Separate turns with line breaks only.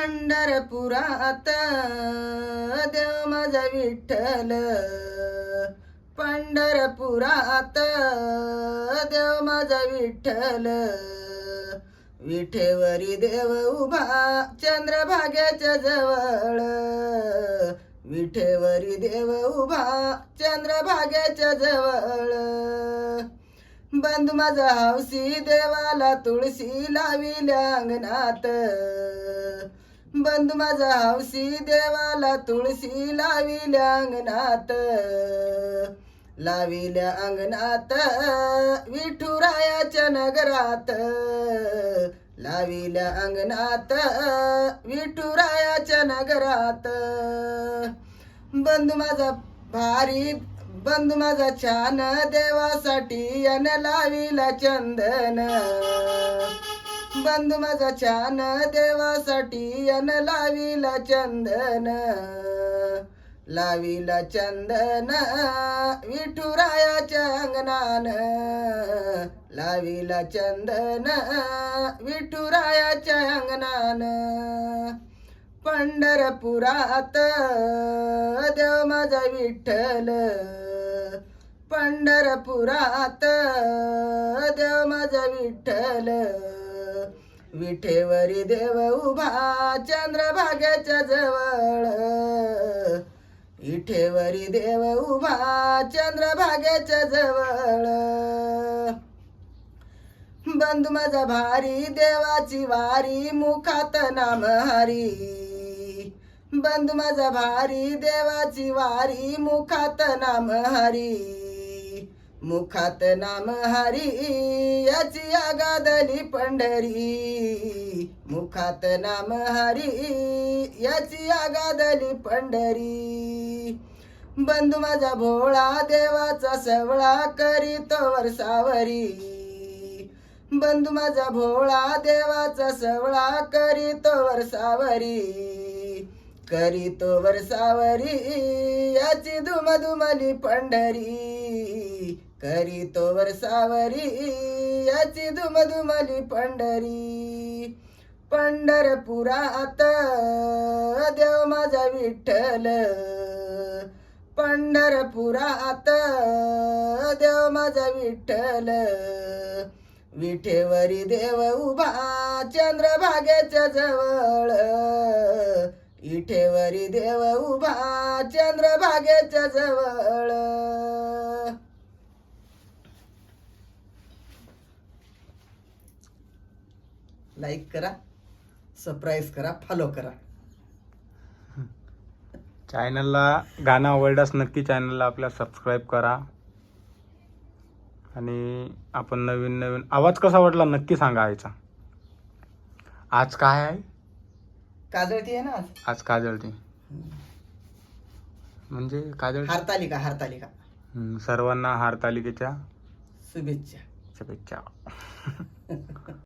पंढरपुरात. देव माझा विठ्ठल. पंढरपुरात. देव माझा विठ्ठल. विठेवरी देव उभा. चंद्रभाग्याच्या जवळ. विठेवरी देव उभा. चंद्रभाग्याच्या जवळ. बंद माझा हौसी देवाला तुळशी लाविल्या अंगणात. बंधू माझा हौसी देवाला तुळशी लाविल्या अंगणात. लाविल्या अंगणात विठुरायाच्या नगरात. लाविल्या अंगणात विठुरायाच्या नगरात. बंधू माझा भारी बंधू माझा छान देवासाठी अन लाविला चंदन. बंधू माझा छान देवासाठी अन लाविला चंदन. लाविला चंदन विठुरायाच्या अंगणान लाविला चंदन विठुरायाच्या अंगणान पंढरपुरात देव माझा विठ्ठल. पंढरपुरात देव माझा विठ्ठल. विठेवरी देव उभा चंद्रभाग्याच्या जवळ. विठेवरी देव उभा चंद्रभागेच्या जवळ. बंधू माझा भारी देवाची वारी मुखात नाम हरी. बंधू माझा भारी देवाची वारी मुखात नाम हरी. मुखात नाम हरी याची आगादली पंढरी. मुखात नाम हरी याची आगादली पंढरी. बंधू माझा भोळा देवाचा सवळा करीतो वरसावरी बंधू माझा भोळा देवाचा सवळा करीतो वरसावरी करीतो वरसावरी याची धुमधुमली पंढरी. करी तोवर वरसावरी याची धुमधुमली पंढरी. पंढरपुरात देव माझा विठ्ठल. पंढरपुरात देव माझा विठ्ठल. विठेवरी देव उभा चंद्रभागेच्या जवळ. विठेवरी देव उभा चंद्रभागेच्या जवळ. लाईक करा सबस्क्राईब करा फॉलो करा.
चॅनलला गाणं आवडल्यास नक्की चॅनलला आपल्या सबस्क्राईब करा. आणि आपण नवीन नवीन आवाज कसा वाटला नक्की सांगा आईचा. आज काय आहे?
काजळती आहे ना आज?
आज काजळती. म्हणजे काजळ
हारतालिका हारतालिका.
हम्म, सर्वांना हारतालिकेच्या
शुभेच्छा.
शुभेच्छा.